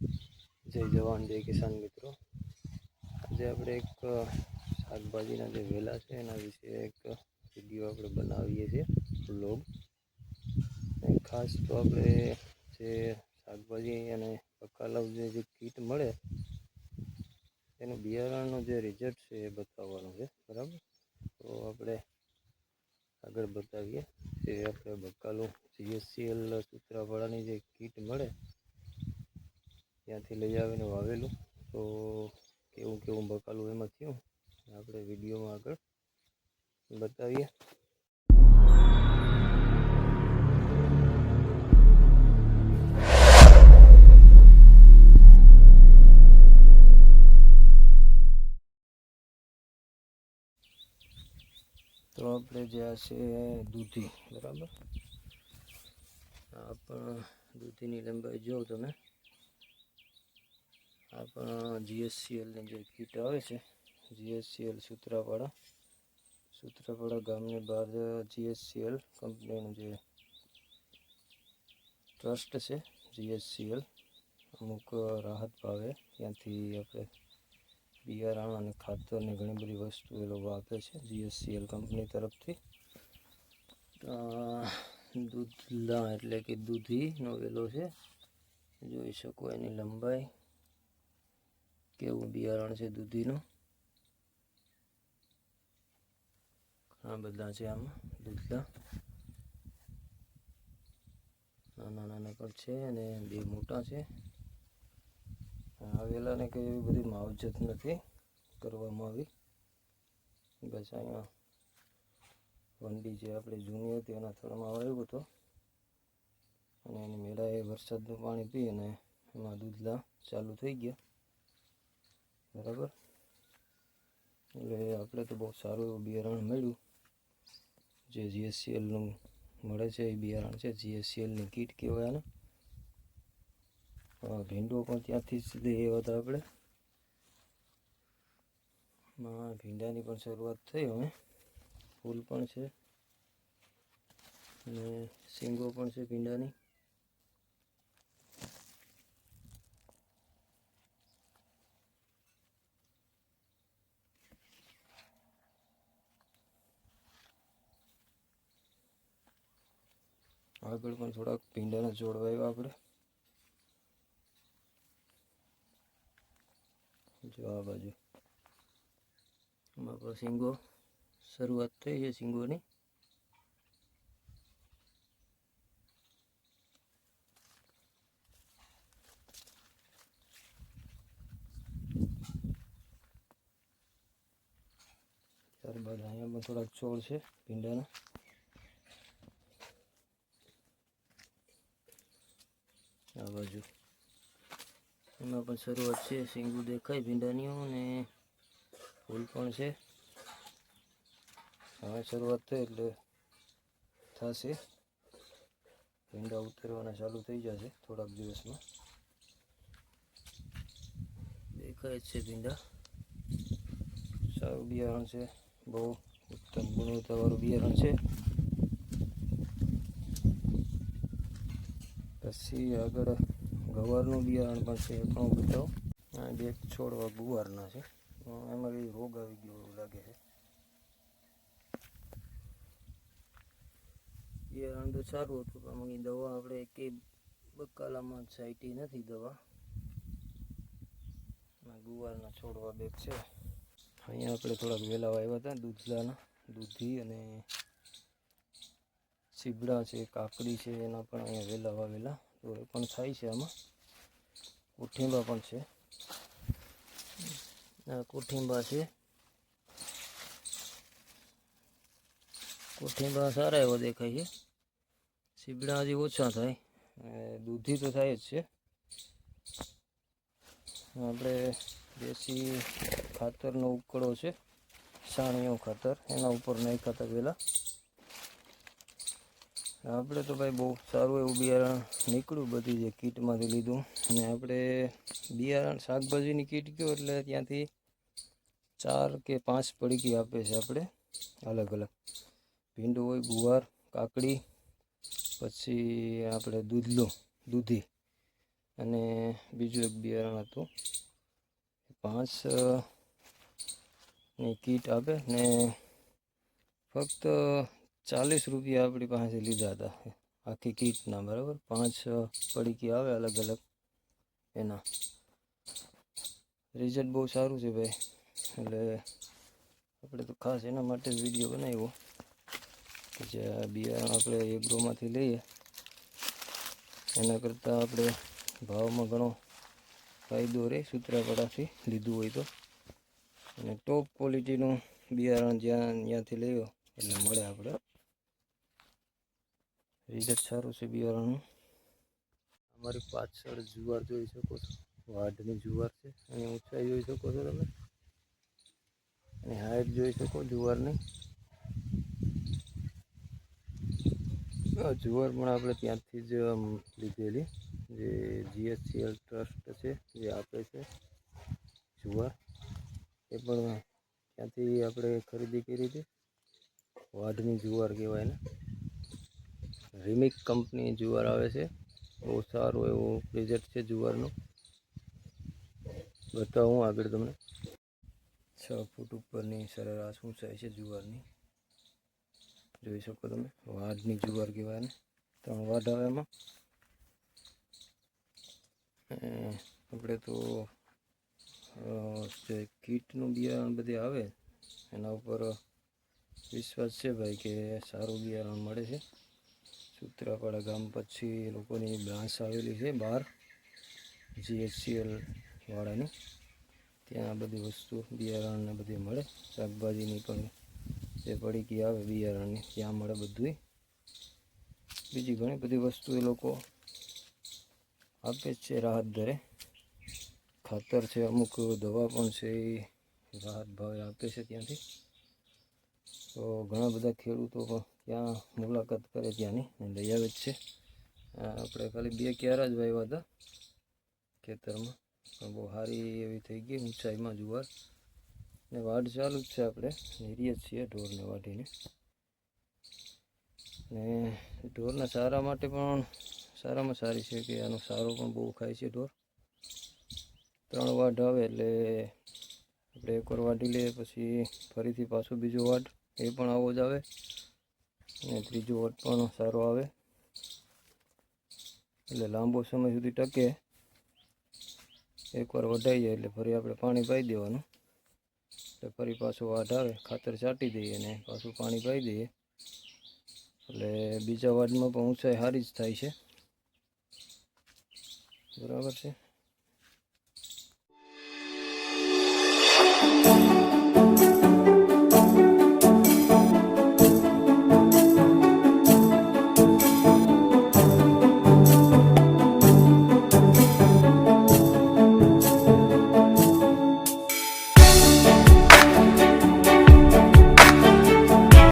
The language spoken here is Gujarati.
જય જવાન, જય કિસાન મિત્રો. આજે આપણે એક શાકભાજીના જે વેલા છે, એના વિશે એક વીડિયો આપણે બનાવીએ છીએ બ્લોગ ખાસ તો આપણે જે શાકભાજી અને બકાલાવ જે જે કીટ મળે, એનું બિયારણનું જે રિઝલ્ટ છે એ બતાવવાનું છે, બરાબર? તો આપણે આગળ બતાવીએ. જે આપણે બકાલો જીએસસીએલ સૂત્રાવાળાની જે કીટ મળે ત્યાંથી લઈ આવીને વાવેલું. તો કેવું કેવું બકાલું એમાં થયું આપણે વિડીયોમાં આગળ બતાવીએ. તો આપણે જે આ છે દૂધી, બરાબર? આ પણ દૂધીની લંબાઈ જો તમે. આ પણ જીએસસીએલની જે કીટ આવે છે, જીએસસીએલ સૂત્રાપાડા સૂત્રાપાડા ગામની બહાર જીએસસીએલ કંપનીનું જે ટ્રસ્ટ છે, જીએસસીએલ, અમુક રાહત ભાવે ત્યાંથી આપણે બિયારણ અને ખાતરની ઘણી બધી વસ્તુ એ લોકો આપે છે, જીએસસીએલ કંપની તરફથી. દૂધલા એટલે કે દૂધીનો વેલો છે, જોઈ શકો એની લંબાઈ. કેવું બિયારણ છે દૂધીનું? ઘણા બધા છે આમાં દૂધલા નાના નાના પણ છે અને બે મોટા છે. આવેલાને કંઈ એવી બધી માવજત નથી કરવામાં આવી. બસ અહીંયા વંડી જે આપણે જૂની હતી એના થળમાં વાવ્યું હતો. અને એની મેળાએ વરસાદનું પાણી પી અને એમાં દૂધલા ચાલુ થઈ ગયા. બરાબર? એટલે આપણે તો બહુ સારું એવું બિયારણ મળ્યું. જે જીએસસીએલનું મળે છે, એ બિયારણ છે જીએસસીએલની કીટ કહેવાય આને. ભીંડો પણ ત્યાંથી જ લઈ આવ્યા હતા આપણે. માં ભીંડાની પણ શરૂઆત થઈ હવે. ફૂલ પણ છે. અને શીંગો પણ છે ભીંડાની. આગળ પણ થોડાક ભીંડાના જોડવા આવ્યા આપણે જો આ બાજુ. એમાં સિંગો શરૂઆત થઈ છે સિંગોની ત્યારબાદ અહીંયા પણ થોડાક છોડ છે ભીંડાના. આ બાજુ. એમાં પણ શરૂઆત છે, સિંગું દેખાય ભીંડાનીઓ અને ફૂલ પણ છે. હવે શરૂઆત થઈ એટલે થશે. ભીંડા ઉતરવાના ચાલુ થઈ જશે થોડાક દિવસમાં. દેખાય છે ભીંડા. સારું બિયારણ છે, બહુ ઉત્તમ ગુણવત્તાવાળું બિયારણ છે. પછી આગળ ગવારનું બિયારણ પણ છે, એ હું બતાવું આ બે છોડવા ગુવારના છે. એમાં કંઈ રોગ આવી ગયો એવું લાગે છે. બિયારણ તો સારું હતું, પણ આમાં દવા આપણે કે બકાલામાં સાઈટી નથી દવા. ગુવારના છોડવા બેગ છે. અહીંયા આપણે થોડાક વહેલા આવ્યા હતા, દૂધલાના. દૂધી અને સીબડા છે, કાકડી છે, એના પણ અહીંયા વેલા વાવેલા. તો એ પણ થાય છે આમાં. કોઠીંબા પણ છે. કોઠીંબા છે. કોઠીંબા સારા એવા દેખાય છે. સીબડા હજી ઓછા થાય. દૂધી તો થાય જ છે. આપણે દેશી ખાતરનો ઉકળો છે. સાણીઓ ખાતર. એના ઉપર નહીં ખાતા પહેલાં આપણે તો ભાઈ બહુ સારું એવું બિયારણ નીકળ્યું બધી જે કીટમાંથી લીધું. અને આપણે બિયારણ શાકભાજીની કીટ કયો એટલે ત્યાંથી ચાર કે પાંચ પડીકી આપે છે આપણે. અલગ અલગ. ભીંડું હોય, ગુવાર, કાકડી, પછી આપણે દૂધલો, દૂધી અને બીજું એક બિયારણ હતું. પાંચની કીટ આપે ને ફક્ત ચાલીસ રૂપિયા આપણી પાસેથી લીધા હતા. આખી કીટના, બરાબર? પાંચ પડીકી આવે અલગ અલગ એના. રિઝલ્ટ બહુ સારું છે ભાઈ. એટલે આપણે તો ખાસ એના માટે જ વીડિયો બનાવ્યો. કે જે બિયારણ આપણે એગ્રોમાંથી લઈએ. એના કરતાં આપણે ભાવમાં ઘણો ફાયદો રહે સૂત્રાપાડાથી લીધું હોય તો. અને ટોપ ક્વોલિટીનું બિયારણ જ્યાં, ત્યાંથી લેવો એટલે મળે આપણે. રિઝલ્ટ સારું છે બિયારણનું. અમારી પાછળ જુવાર જોઈ શકો છો. વાઢની જુવાર છે. અને ઊંચાઈ જોઈ શકો છો તમે. અને હાઈટ જોઈ શકો જુવારની. જુવાર પણ આપણે ત્યાંથી જ લીધેલી. જે જીએસસીએલ ટ્રસ્ટ છે, જે આપે છે જુવાર. એ પણ ત્યાંથી આપણે ખરીદી કરી હતી. વાઢની જુવાર કહેવાય ને રિમિક કંપની જુવાર આવે છે. બહુ સારું એવું રિઝલ્ટ છે જુવારનું. બતાવું આગળ તમને. છ ફૂટ ઉપરની સરેરાશ ઊંચાઈ છે જુવારની. જોઈ શકો તમે વાઢની જુવાર કહેવાય ને ત્રણ વાઢ આવે એમાં. આપણે તો જે કીટનું બિયારણ બધે આવે, એના ઉપર વિશ્વાસ છે ભાઈ કે સારું બિયારણ મળે છે. સૂત્રાપાડા ગામ પછી એ લોકોની બ્રાન્ચ આવેલી છે બહાર જીએચસીએલ વાળાની. ત્યાં બધી વસ્તુ બિયારણને બધી મળે. શાકભાજીની પણ જે પડીકી આવે બિયારણની, ત્યાં મળે બધુંય. બીજી ઘણી બધી વસ્તુ એ લોકો આપે છે રાહત દરે. ખાતર છે, અમુક દવા પણ છે એ રાહત ભાવે આપે છે ત્યાંથી. તો ઘણા બધા ખેડૂતો પણ ત્યાં મુલાકાત કરે ત્યાંની લઈ આવે જ છે. આપણે ખાલી બે ક્યારા જ વાવ્યા હતા ખેતરમાં. પણ બહુ સારી એવી થઈ ગઈ, ઊંચાઈમાં જુવાર ને વાઢ ચાલુ જ છે આપણે નીરીએ છીએ ઢોરને વાઢીને ને ઢોરના સારા માટે પણ, સારામાં સારી છે કે આનો સારો પણ બહુ ખાય છે ઢોર. ત્રણ વાઢ આવે એટલે આપણે એકવાર વાઢી લઈએ, પછી ફરીથી પાછો બીજો વાઢ એ પણ આવો જ આવે. અને ત્રીજો વટ પણ સારો આવે. એટલે લાંબો સમય સુધી ટકે. એકવાર વઢાઈ જાય એટલે ફરી આપણે પાણી પાઈ દેવાનું. એટલે ફરી પાછું વાઢ આવે, ખાતર છાંટી દઈએ અને પાછું પાણી પાઈ દઈએ. એટલે બીજા વાડમાં પણ ઊંચાઈ સારી જ થાય છે. બરાબર છે?